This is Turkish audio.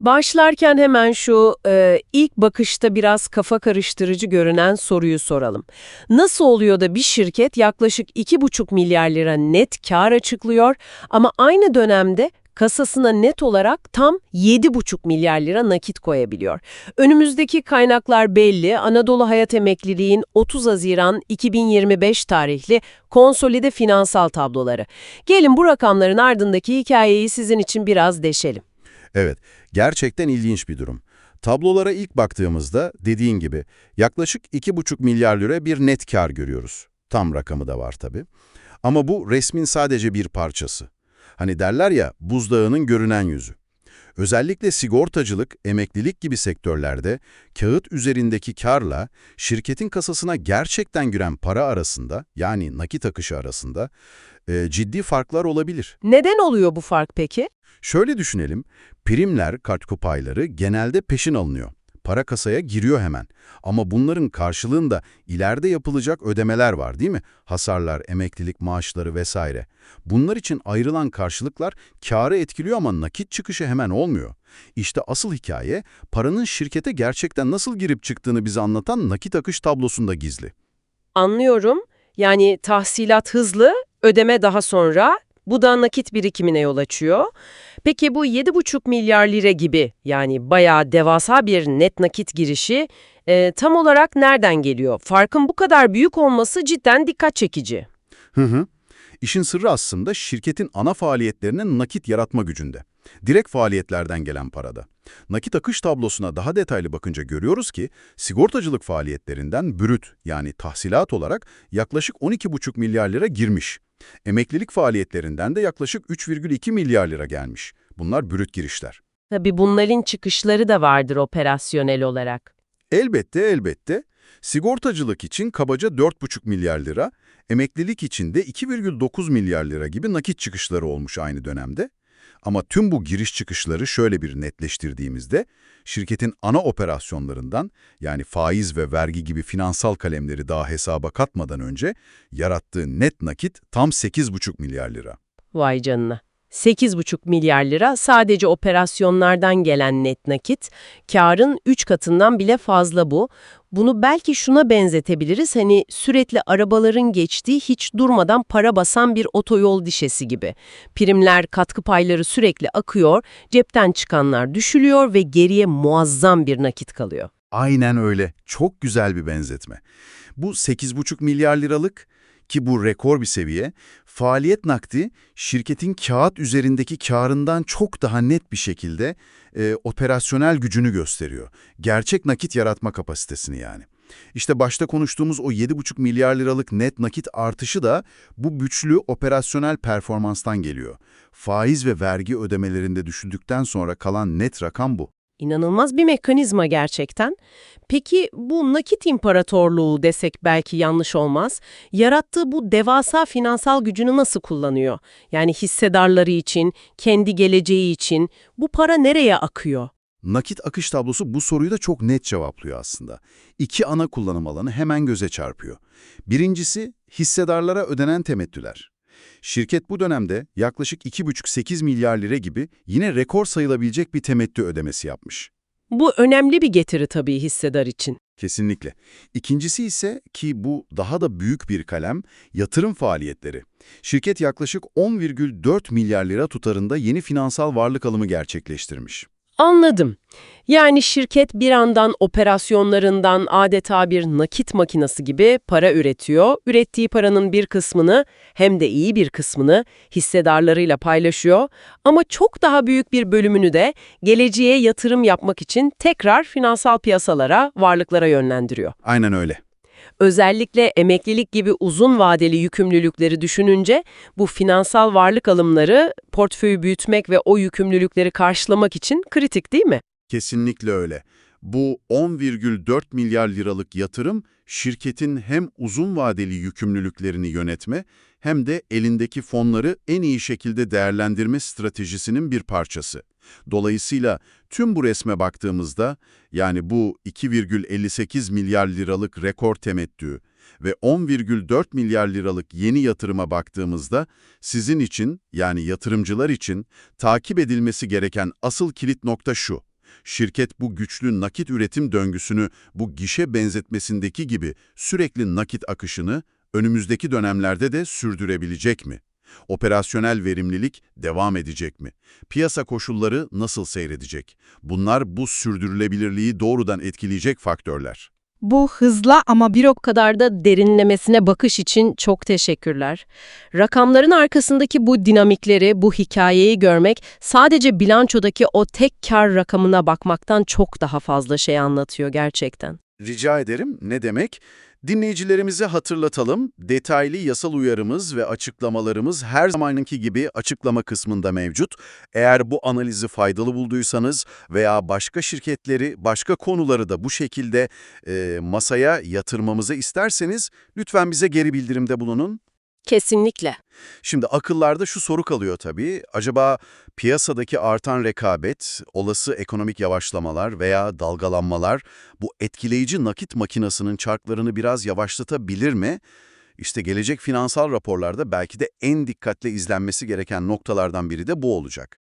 Başlarken hemen şu e, ilk bakışta biraz kafa karıştırıcı görünen soruyu soralım. Nasıl oluyor da bir şirket yaklaşık 2,5 milyar lira net kar açıklıyor ama aynı dönemde kasasına net olarak tam 7,5 milyar lira nakit koyabiliyor? Önümüzdeki kaynaklar belli. Anadolu Hayat Emekliliğin 30 Haziran 2025 tarihli konsolide finansal tabloları. Gelin bu rakamların ardındaki hikayeyi sizin için biraz deşelim. Evet, gerçekten ilginç bir durum. Tablolara ilk baktığımızda dediğin gibi yaklaşık 2,5 milyar lira bir net kar görüyoruz. Tam rakamı da var tabii. Ama bu resmin sadece bir parçası. Hani derler ya buzdağının görünen yüzü. Özellikle sigortacılık, emeklilik gibi sektörlerde kağıt üzerindeki karla şirketin kasasına gerçekten giren para arasında yani nakit akışı arasında e, ciddi farklar olabilir. Neden oluyor bu fark peki? Şöyle düşünelim, primler, katkı payları genelde peşin alınıyor. Para kasaya giriyor hemen. Ama bunların karşılığında ileride yapılacak ödemeler var değil mi? Hasarlar, emeklilik maaşları vesaire. Bunlar için ayrılan karşılıklar kârı etkiliyor ama nakit çıkışı hemen olmuyor. İşte asıl hikaye paranın şirkete gerçekten nasıl girip çıktığını bize anlatan nakit akış tablosunda gizli. Anlıyorum. Yani tahsilat hızlı, ödeme daha sonra. Bu da nakit birikimine yol açıyor. Peki bu 7,5 milyar lira gibi yani bayağı devasa bir net nakit girişi e, tam olarak nereden geliyor? Farkın bu kadar büyük olması cidden dikkat çekici. Hı hı. İşin sırrı aslında şirketin ana faaliyetlerinin nakit yaratma gücünde. Direkt faaliyetlerden gelen parada. Nakit akış tablosuna daha detaylı bakınca görüyoruz ki sigortacılık faaliyetlerinden brüt yani tahsilat olarak yaklaşık 12,5 milyar lira girmiş. Emeklilik faaliyetlerinden de yaklaşık 3,2 milyar lira gelmiş. Bunlar brüt girişler. Tabii bunların çıkışları da vardır operasyonel olarak. Elbette elbette sigortacılık için kabaca 4,5 milyar lira, emeklilik için de 2,9 milyar lira gibi nakit çıkışları olmuş aynı dönemde. Ama tüm bu giriş çıkışları şöyle bir netleştirdiğimizde, şirketin ana operasyonlarından yani faiz ve vergi gibi finansal kalemleri daha hesaba katmadan önce yarattığı net nakit tam 8,5 milyar lira. Vay canına. 8,5 milyar lira sadece operasyonlardan gelen net nakit, karın 3 katından bile fazla bu. Bunu belki şuna benzetebiliriz, hani sürekli arabaların geçtiği hiç durmadan para basan bir otoyol dişesi gibi. Primler, katkı payları sürekli akıyor, cepten çıkanlar düşülüyor ve geriye muazzam bir nakit kalıyor. Aynen öyle. Çok güzel bir benzetme. Bu 8,5 milyar liralık ki bu rekor bir seviye, faaliyet nakdi şirketin kağıt üzerindeki karından çok daha net bir şekilde e, operasyonel gücünü gösteriyor. Gerçek nakit yaratma kapasitesini yani. İşte başta konuştuğumuz o 7,5 milyar liralık net nakit artışı da bu güçlü operasyonel performanstan geliyor. Faiz ve vergi ödemelerinde düşündükten sonra kalan net rakam bu. İnanılmaz bir mekanizma gerçekten. Peki bu nakit imparatorluğu desek belki yanlış olmaz. Yarattığı bu devasa finansal gücünü nasıl kullanıyor? Yani hissedarları için, kendi geleceği için bu para nereye akıyor? Nakit akış tablosu bu soruyu da çok net cevaplıyor aslında. İki ana kullanım alanı hemen göze çarpıyor. Birincisi hissedarlara ödenen temettüler. Şirket bu dönemde yaklaşık 2,5-8 milyar lira gibi yine rekor sayılabilecek bir temettü ödemesi yapmış. Bu önemli bir getiri tabii hissedar için. Kesinlikle. İkincisi ise ki bu daha da büyük bir kalem, yatırım faaliyetleri. Şirket yaklaşık 10,4 milyar lira tutarında yeni finansal varlık alımı gerçekleştirmiş. Anladım. Yani şirket bir yandan operasyonlarından adeta bir nakit makinesi gibi para üretiyor. Ürettiği paranın bir kısmını hem de iyi bir kısmını hissedarlarıyla paylaşıyor. Ama çok daha büyük bir bölümünü de geleceğe yatırım yapmak için tekrar finansal piyasalara, varlıklara yönlendiriyor. Aynen öyle. Özellikle emeklilik gibi uzun vadeli yükümlülükleri düşününce bu finansal varlık alımları portföyü büyütmek ve o yükümlülükleri karşılamak için kritik değil mi? Kesinlikle öyle. Bu 10,4 milyar liralık yatırım şirketin hem uzun vadeli yükümlülüklerini yönetme hem de elindeki fonları en iyi şekilde değerlendirme stratejisinin bir parçası. Dolayısıyla tüm bu resme baktığımızda yani bu 2,58 milyar liralık rekor temettü ve 10,4 milyar liralık yeni yatırıma baktığımızda sizin için yani yatırımcılar için takip edilmesi gereken asıl kilit nokta şu. Şirket bu güçlü nakit üretim döngüsünü, bu gişe benzetmesindeki gibi sürekli nakit akışını önümüzdeki dönemlerde de sürdürebilecek mi? Operasyonel verimlilik devam edecek mi? Piyasa koşulları nasıl seyredecek? Bunlar bu sürdürülebilirliği doğrudan etkileyecek faktörler. Bu hızla ama bir o kadar da derinlemesine bakış için çok teşekkürler. Rakamların arkasındaki bu dinamikleri, bu hikayeyi görmek sadece bilançodaki o tek kar rakamına bakmaktan çok daha fazla şey anlatıyor gerçekten. Rica ederim. Ne demek? Dinleyicilerimize hatırlatalım. Detaylı yasal uyarımız ve açıklamalarımız her zamanki gibi açıklama kısmında mevcut. Eğer bu analizi faydalı bulduysanız veya başka şirketleri, başka konuları da bu şekilde e, masaya yatırmamızı isterseniz lütfen bize geri bildirimde bulunun. Kesinlikle. Şimdi akıllarda şu soru kalıyor tabii. Acaba piyasadaki artan rekabet, olası ekonomik yavaşlamalar veya dalgalanmalar bu etkileyici nakit makinasının çarklarını biraz yavaşlatabilir mi? İşte gelecek finansal raporlarda belki de en dikkatle izlenmesi gereken noktalardan biri de bu olacak.